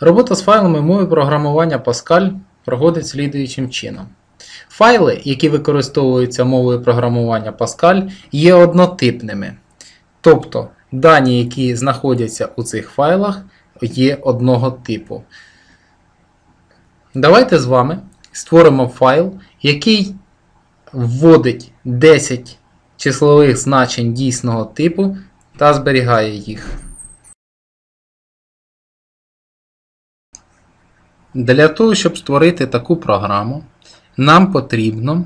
Робота з файлами мови програмування Pascal проходить слідуючим чином. Файли, які використовуються мовою програмування Pascal, є однотипними. Тобто дані, які знаходяться у цих файлах, є одного типу. Давайте з вами створимо файл, який вводить 10 числових значень дійсного типу та зберігає їх. Для того, щоб створити таку програму, нам потрібно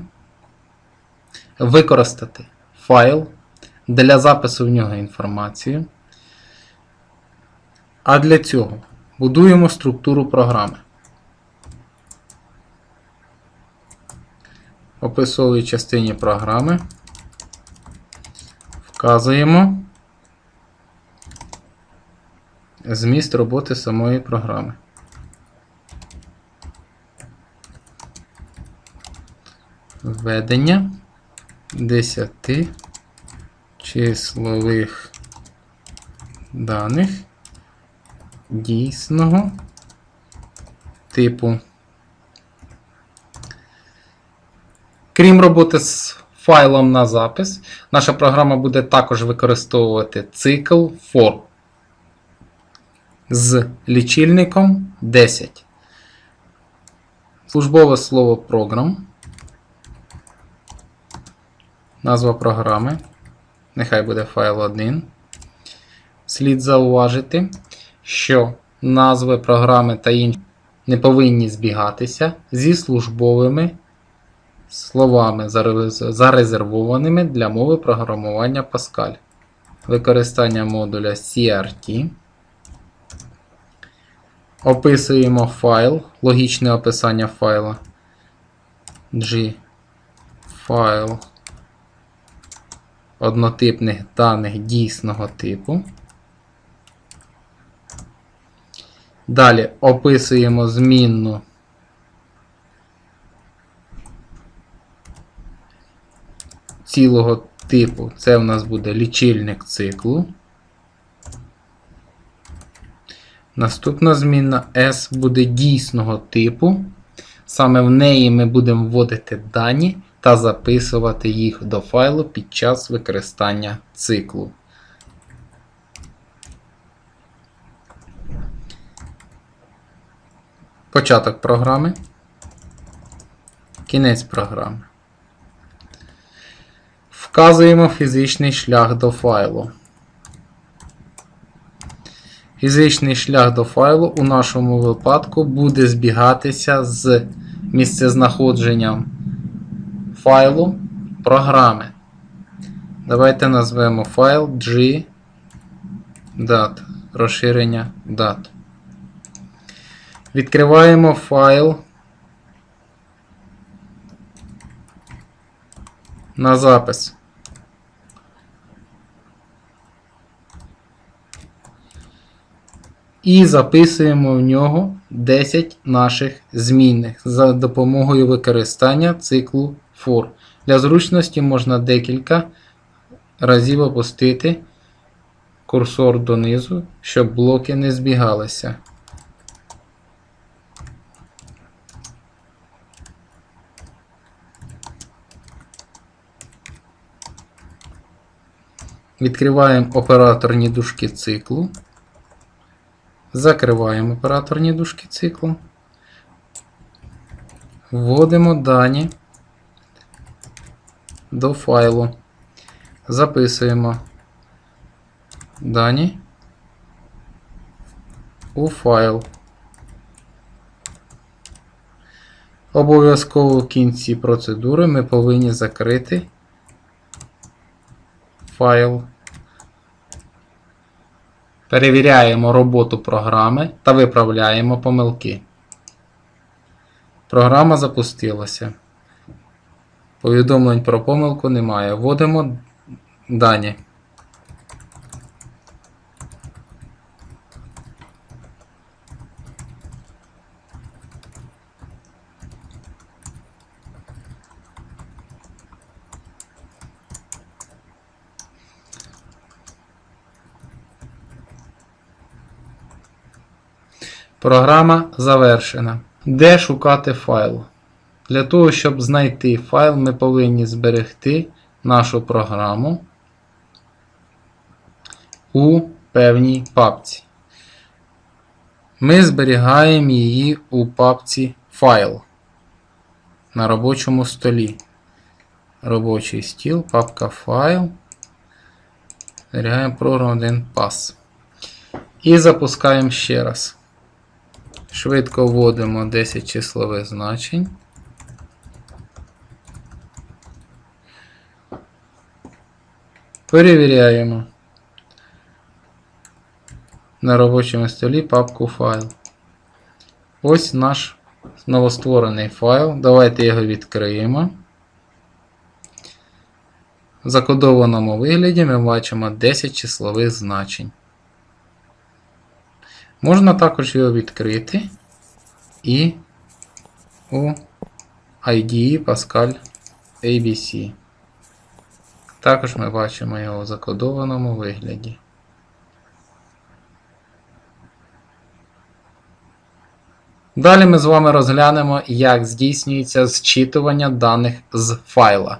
використати файл для запису в нього інформацію. А для цього будуємо структуру програми. В описовій частині програми вказуємо зміст роботи самої програми. Введення 10 числових даних дійсного типу. Крім роботи з файлом на запис, наша програма буде також використовувати цикл for з лічильником 10. Службове слово програм. Назва програми. Нехай буде файл 1. Слід зауважити, що назви програми та інші не повинні збігатися зі службовими словами, зарезервованими для мови програмування Pascal. Використання модуля CRT. Описуємо файл, логічне описання файла. G файл однотипних даних дійсного типу. Далі описуємо змінну цілого типу. Це в нас буде лічильник циклу. Наступна змінна S буде дійсного типу. Саме в неї ми будемо вводити дані та записувати їх до файлу під час використання циклу. Початок програми. Кінець програми. Вказуємо фізичний шлях до файлу. Фізичний шлях до файлу у нашому випадку буде збігатися з місцезнаходженням файлу програми. Давайте назвемо файл gdat. Розширення dat. Відкриваємо файл на запис. І записуємо в нього 10 наших змінних за допомогою використання циклу for. Для зручності можна декілька разів опустити курсор донизу, щоб блоки не збігалися. Відкриваємо операторні дужки циклу. Закриваємо операторні дужки циклу. Вводимо дані до файлу. Записуємо дані у файл. Обов'язково в кінці процедури ми повинні закрити файл. Перевіряємо роботу програми та виправляємо помилки. Програма запустилася. Повідомлень про помилку немає. Вводимо дані. Програма завершена. Де шукати файл? Для того, щоб знайти файл, ми повинні зберегти нашу програму у певній папці. Ми зберігаємо її у папці файл на робочому столі. Робочий стіл, папка файл. Зберігаємо програму 1 пас. І запускаємо ще раз. Швидко вводимо 10 числових значень. Перевіряємо на робочому столі папку файл. Ось наш новостворений файл. Давайте його відкриємо. В закодованому вигляді ми бачимо 10 числових значень. Можна також його відкрити і у IDE Pascal ABC. Також ми бачимо його в закодованому вигляді. Далі ми з вами розглянемо, як здійснюється зчитування даних з файла.